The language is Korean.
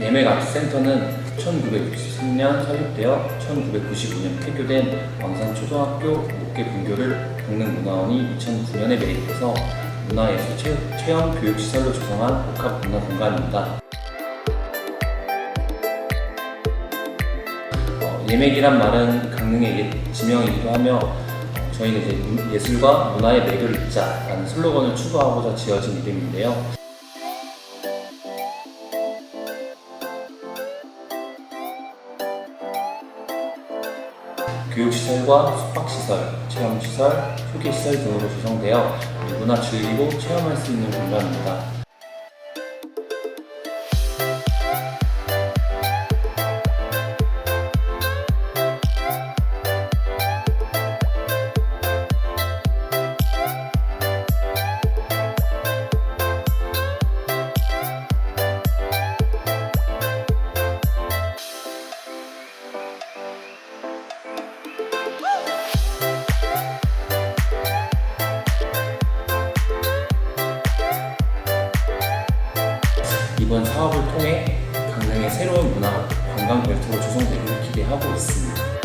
예매가치센터는 1963년 설립되어 1995년 폐교된 왕산초등학교 목계 분교를 동능문화원이 2009년에 매입해서 문화예술 체- 체험 교육시설로 조성한 복합문화 공간입니다. 어, 예맥이란 말은 강릉의 옛 지명이기도 하며 어, 저희는 이제 문- 예술과 문화의 맥을 잇자라는 슬로건을 추구하고자 지어진 이름인데요. 교육시설과 숙박시설, 체험시설, 휴게시설 등으로 구성되어 누구나 즐기고 체험할 수 있는 공간입니다. 이번 사업을 통해 강릉의 새로운 문화 관광 벨트로 조성되기를 기대하고 있습니다.